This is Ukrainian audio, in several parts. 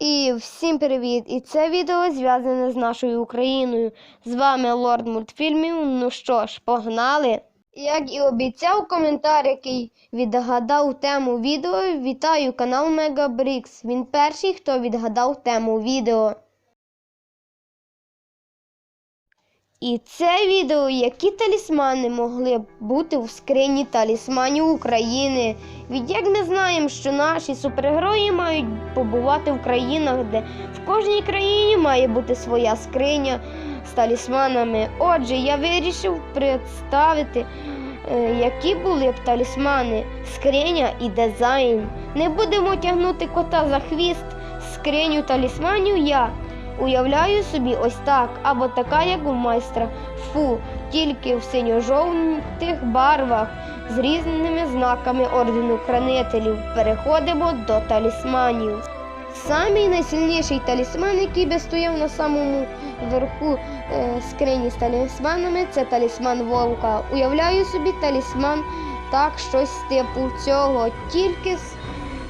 Друзі, всім привіт! І це відео зв'язане з нашою Україною. З вами Лорд мультфільмів. Ну що ж, погнали! Як і обіцяв коментар, який відгадав тему відео, вітаю канал Мегабрікс. Він перший, хто відгадав тему відео. І це відео, які талісмани могли б бути в скрині талісманів України. Від як ми знаємо, що наші супергерої мають побувати в країнах, де в кожній країні має бути своя скриня з талісманами. Отже, я вирішив представити, е, які були б талісмани, скриня і дизайн. Не будемо тягнути кота за хвіст, скриню талісманів я. Уявляю собі ось так, або така, як у майстра. Фу, тільки в синьо-жовтих барвах з різними знаками ордену хранителів. Переходимо до талісманів. Самий найсильніший талісман, який би стояв на самому верху е, скрині з талісманами, це талісман вовка. Уявляю собі талісман так, щось типу цього, тільки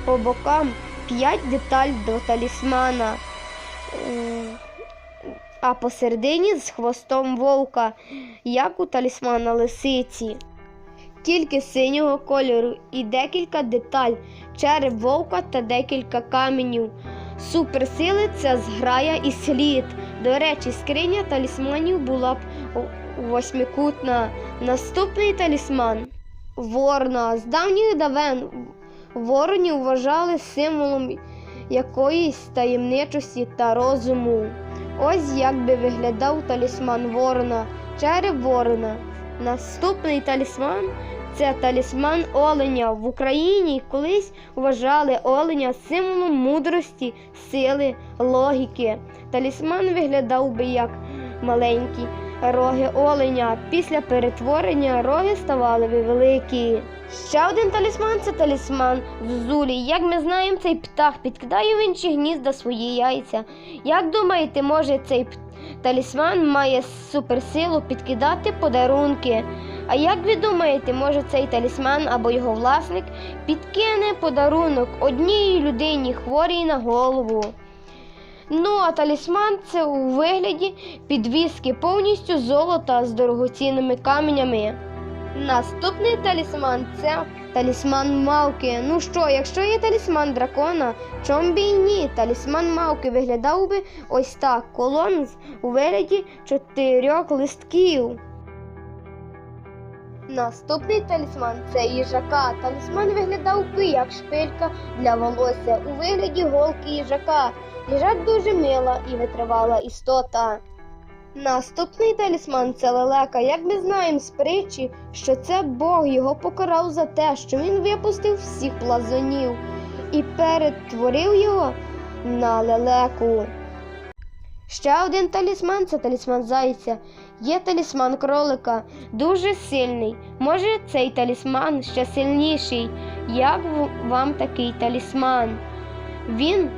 по бокам 5 деталь до талісмана. А посередині з хвостом вовка, як у талісмана лисиці. Тільки синього кольору і декілька деталь, череп вовка та декілька каменів. Суперсили це зграя і слід. До речі, скриня талісманів була б восьмикутна. Наступний талісман ворна. З давніх давен воронів вважали символом якоїсь таємничості та розуму. Ось як би виглядав талісман ворона, череп ворона. Наступний талісман це талісман оленя. В Україні колись вважали оленя символом мудрості, сили, логіки. Талісман виглядав би як маленькі роги оленя. Після перетворення роги ставали великі. Ще один талісман це талісман Зузулі. Як ми знаємо, цей птах підкидає в інші гнізда свої яйця. Як думаєте, може цей талісман має суперсилу підкидати подарунки? А як ви думаєте, може цей талісман або його власник підкине подарунок одній людині хворій на голову? Ну, а талісман це у вигляді підвіски повністю золота з дорогоцінними каменями. Наступний талісман це талісман мавки. Ну що, якщо є талісман дракона, чом би ні? Талісман мавки виглядав би ось так: колон у вигляді чотирьох листків. Наступний талісман це їжака. Талісман виглядав би як шпилька для волосся у вигляді голки їжака. Їжак дуже мила і витривала істота. Наступний талісман це лелека. Як ми знаємо з притчі, що це Бог його покарав за те, що він випустив всіх плазунів і перетворив його на лелеку. Ще один талісман це талісман зайця. Є талісман кролика, дуже сильний. Може, цей талісман ще сильніший. Як вам такий талісман? Він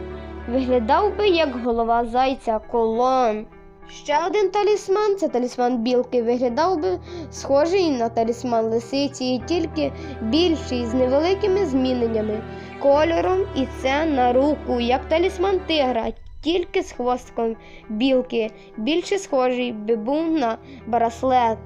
виглядав би як голова зайця колон. Ще один талісман це талісман білки. Виглядав би схожий на талісман лисиці, тільки більший з невеликими зміненнями, кольором і це на руку, як талісман тигра, тільки з хвостком білки, більше схожий би був на браслет.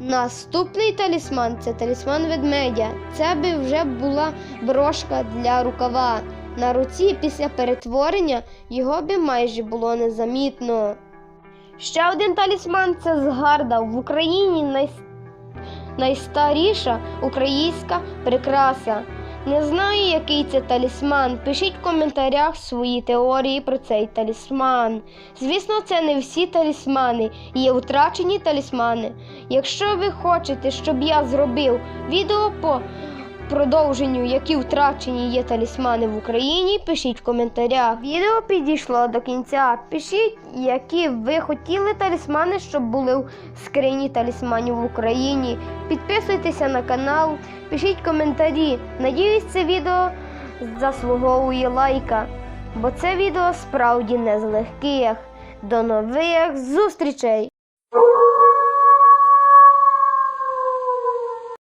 Наступний талісман це талісман ведмедя. Це би вже була брошка для рукава. На руці після перетворення його би майже було незамітно. Ще один талісман це згарда. В Україні най... найстаріша українська прикраса. Не знаю, який це талісман. Пишіть в коментарях свої теорії про цей талісман. Звісно, це не всі талісмани, є втрачені талісмани. Якщо ви хочете, щоб я зробив відео по продовженню, які втрачені є талісмани в Україні, пишіть в коментарях. Відео підійшло до кінця. Пишіть, які ви хотіли талісмани, щоб були в скрині талісманів в Україні. Підписуйтеся на канал, пишіть коментарі. Надіюсь, це відео заслуговує лайка, бо це відео справді не з легких. До нових зустрічей!